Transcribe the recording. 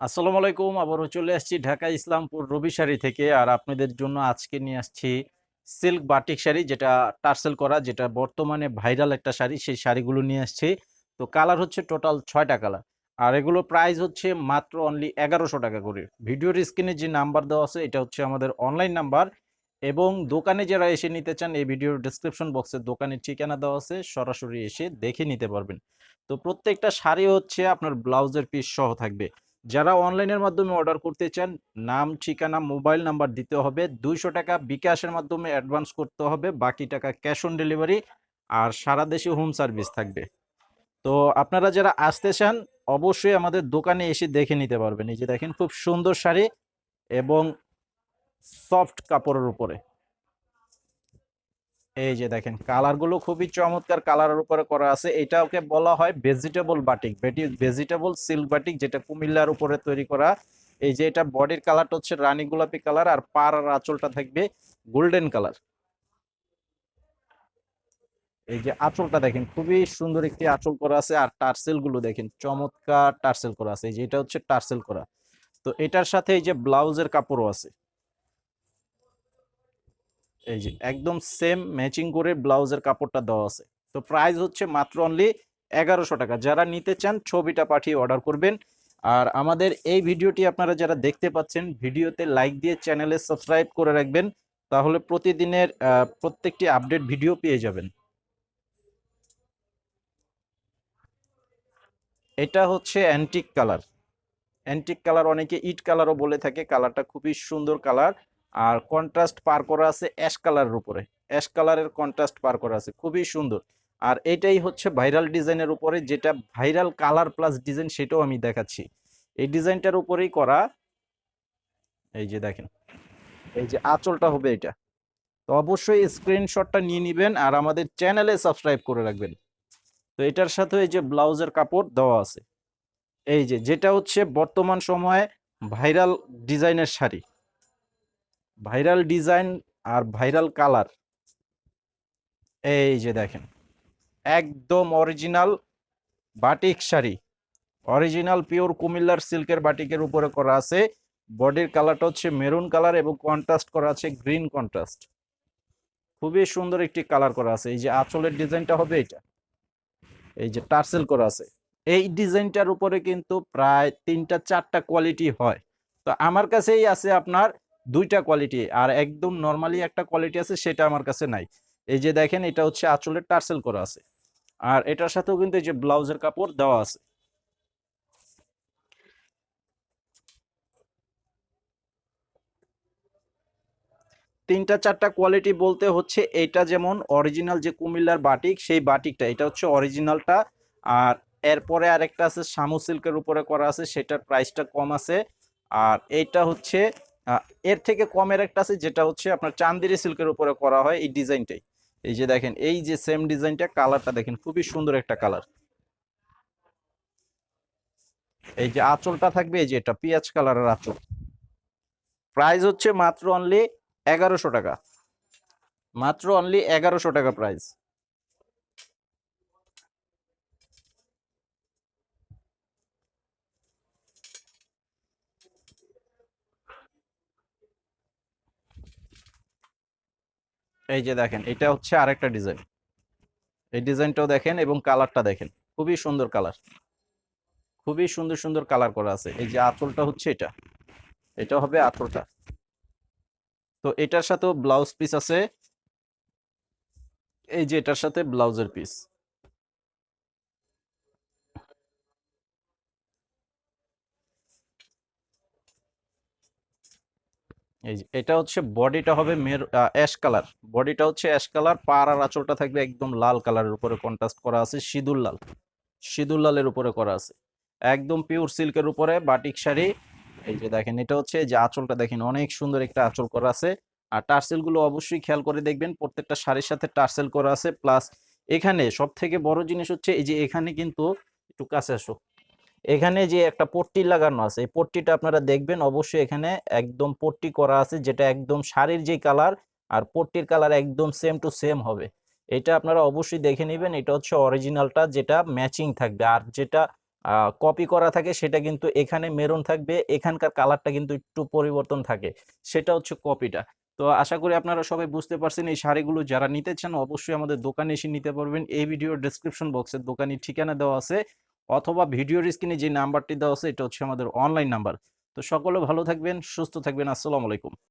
আসসালামু আলাইকুম, আবারও চলে আসছি ঢাকা ইসলামপুর রবি শাড়ি থেকে আর আপনাদের জন্য আজকে নিয়ে আসছি সিল্ক বাটিক শাড়ি, যেটা টার্সেল করা, যেটা বর্তমানে ভাইরাল একটা শাড়ি, সেই শাড়িগুলো নিয়ে আসছি। তো কালার হচ্ছে টোটাল ছয়টা কালার আর এগুলো প্রাইস হচ্ছে মাত্র অনলি এগারোশো টাকা করে। ভিডিওর স্ক্রিনে যে নাম্বার দেওয়া আছে, এটা হচ্ছে আমাদের অনলাইন নাম্বার এবং দোকানে যারা এসে নিতে চান, এই ভিডিওর ডিসক্রিপশন বক্সে দোকানের ঠিকানা দেওয়া আছে, সরাসরি এসে দেখে নিতে পারবেন। তো প্রত্যেকটা শাড়ি হচ্ছে আপনার ব্লাউজের পিস সহ থাকবে। যারা অনলাইনের মাধ্যমে অর্ডার করতে চান, নাম, ঠিকানা, মোবাইল নাম্বার দিতে হবে, দুইশো টাকা বিকাশের মাধ্যমে অ্যাডভান্স করতে হবে, বাকি টাকা ক্যাশ অন ডেলিভারি আর সারা দেশে হোম সার্ভিস থাকবে। তো আপনারা যারা আসতে চান, অবশ্যই আমাদের দোকানে এসে দেখে নিতে পারবেন। এই যে দেখেন, খুব সুন্দর শাড়ি এবং সফট কাপড়ের উপরে। এই যে দেখেন কালারগুলো খুবই চমৎকার কালারের উপরে করা আছে। এটা ওকে বলা হয় vegetable batik vegetable silk batik যেটা কুমিল্লার উপরে তৈরি করা। এই যে এটা বডির কালারটা হচ্ছে রানী গোলাপি কালার আর পার আর আঁচলটা থাকবে গোল্ডেন কালার এই যে আঁচলটা দেখেন, খুবই সুন্দর একটি আঁচল করা আছে, আর টার্সেলগুলো দেখেন, চমৎকার টার্সেল করা আছে। এই যে এটা হচ্ছে টার্সেল করা। তো এটার সাথে এই যে ব্লাউজের কাপড়ও আছে। এই যে একদম সেম ম্যাচিং করে ব্লাউজের কাপড়টা দেওয়া আছে। তো প্রাইস হচ্ছে মাত্র অনলি এগারোশো টাকা। যারা নিতে চান ছবিটা পাঠিয়ে অর্ডার করবেন। আর আমাদের এই ভিডিওটি আপনারা যারা দেখতে পাচ্ছেন ভিডিওতে লাইক দিয়ে চ্যানেলে সাবস্ক্রাইব করে রাখবেন। তাহলে প্রতিদিনের প্রত্যেকটি আপডেট ভিডিও পেয়ে যাবেন। এটা হচ্ছে অ্যান্টিক কালার অ্যান্টিক কালার অনেকে ইট কালারও বলে থাকে। কালারটা খুবই সুন্দর কালার আর কন্ট্রাস্ট পার করা আছে অ্যাশ কালারের উপরে। অ্যাশ কালারের কন্ট্রাস্ট পার করা আছে, খুবই সুন্দর। আর এটাই হচ্ছে ভাইরাল ডিজাইনের উপরে, যেটা ভাইরাল কালার প্লাস ডিজাইন সেটাও আমি দেখাচ্ছি। এই ডিজাইনটার উপরেই করা, এই যে দেখেন, এই যে আঁচলটা হবে এটা। তো অবশ্যই স্ক্রিনশটটা নিয়ে নেবেন আর আমাদের চ্যানেলে সাবস্ক্রাইব করে রাখবেন। তো এটার সাথে এই যে ব্লাউজের কাপড় দেওয়া আছে। এই যে, যেটা হচ্ছে বর্তমান সময়ে ভাইরাল ডিজাইনের শাড়ি। ভাইরাল ডিজাইন আর ভাইরাল কালার। এই যে দেখেন, একদম original batik sari. Original pure কুমিল্লার সিল্কের বাটিকের উপরে করা আছে। বডির কালারটা হচ্ছে মেরুন কালার এবং কন্ট্রাস্ট করা আছে গ্রিন কন্ট্রাস্ট। খুবই সুন্দর একটি কালার করা আছে। এই যে আঁচলের ডিজাইনটা হবে এটা। এই যে টার্সেল করা আছে। এই ডিজাইনটার উপরে কিন্তু প্রায় তিনটা চারটা কোয়ালিটি হয়। তো আমার কাছেই আছে আপনার দুইটা কোয়ালিটি আর একদম নর্মালি একটা কোয়ালিটি আছে, সেটা আমার কাছে নাই। এই যে দেখেন, এটা হচ্ছে আঁচলের টার্সেল করা আছে। আর এটার সাথেও কিন্তু এই যে ব্লাউজের কাপড় দেওয়া আছে। তিনটা, চারটা কোয়ালিটি বলতে হচ্ছে, এটা যেমন অরিজিনাল যে কুমিল্লার বাটিক সেই বাটিকটা এটা হচ্ছে অরিজিনালটা আর এরপরে আরেকটা আছে, শামু সিল্কের উপরে করা আছে, সেটার প্রাইসটা কম আছে। আর এইটা হচ্ছে এর থেকে কমের একটা আছে, যেটা হচ্ছে আপনার চান্দিরি সিল্কের উপরে করা হয় এই ডিজাইনটাই। এই যে দেখেন, এই যে সেম ডিজাইনটা, কালারটা দেখেন, খুবই সুন্দর একটা কালার। এই যে আঁচলটা থাকবে, এই যে এটা পেঁয়াজ কালারের আঁচল। প্রাইস হচ্ছে মাত্র অনলি এগারোশো টাকা। মাত্র অনলি এগারোশো টাকা প্রাইস এই যে দেখেন, এটা হচ্ছে আরেকটা ডিজাইন। এই ডিজাইনটাও দেখেন এবং কালারটা দেখেন, খুবই সুন্দর কালার। খুবই সুন্দর সুন্দর কালার করা আছে। এই যে আঁচলটা হচ্ছে এটা। এটা হবে আঁচলটা। তো এটার সাথেও ব্লাউজ পিস আছে। এই যে এটার সাথে ব্লাউজের পিস। এই যে, এটা হচ্ছে বডিটা হবে মের অ্যাশ কালার। বডিটা হচ্ছে অ্যাশ কালার, পার আর আঁচলটা থাকবে একদম লাল কালারের উপরে কন্ট্রাস্ট করা আছে, সিঁদুর লাল। সিঁদুর লালের উপরে করা আছে। একদম পিওর সিল্কের উপরে বাটিক শাড়ি। এই যে দেখেন, এটা হচ্ছে যে আঁচলটা দেখেন, অনেক সুন্দর একটা আঁচল করা আছে। আর টার্সেলগুলো অবশ্যই খেয়াল করে দেখবেন, প্রত্যেকটা শাড়ির সাথে টার্সেল করা আছে। প্লাস এখানে সব থেকে বড় জিনিস হচ্ছে, এই যে এখানে কিন্তু একটু কাছে আসো। এখানে যে একটা পট্টি লাগানো আছে, এই পট্টিটা আপনারা দেখবেন অবশ্যই এখানে একদম পট্টি করা আছে, যেটা একদম শাড়ির যে কালার আর পট্টির কালার একদম সেম টু সেম হবে। এটা আপনারা অবশ্যই দেখে নেবেন, এটা হচ্ছে অরিজিনালটা যেটা ম্যাচিং থাকবে। আর যেটা কপি করা থাকে সেটা কিন্তু এখানে মেরুন থাকবে, এখানকার কালারটা কিন্তু একটু পরিবর্তন থাকে, সেটা হচ্ছে কপিটা তো আশা করি আপনারা সবাই বুঝতে পারছেন, এই শাড়িগুলো যারা নিতে চান অবশ্যই আমাদের দোকানে এসে নিতে পারবেন। এই ভিডিওর ডিসক্রিপশন বক্সের দোকানের ঠিকানা দেওয়া আছে। অথবা ভিডিওর স্ক্রিনে যে নাম্বারটি দেওয়া আছে, এটা হচ্ছে আমাদের অনলাইন নাম্বার। তো সকলে ভালো থাকবেন, সুস্থ থাকবেন, আসসালামু আলাইকুম।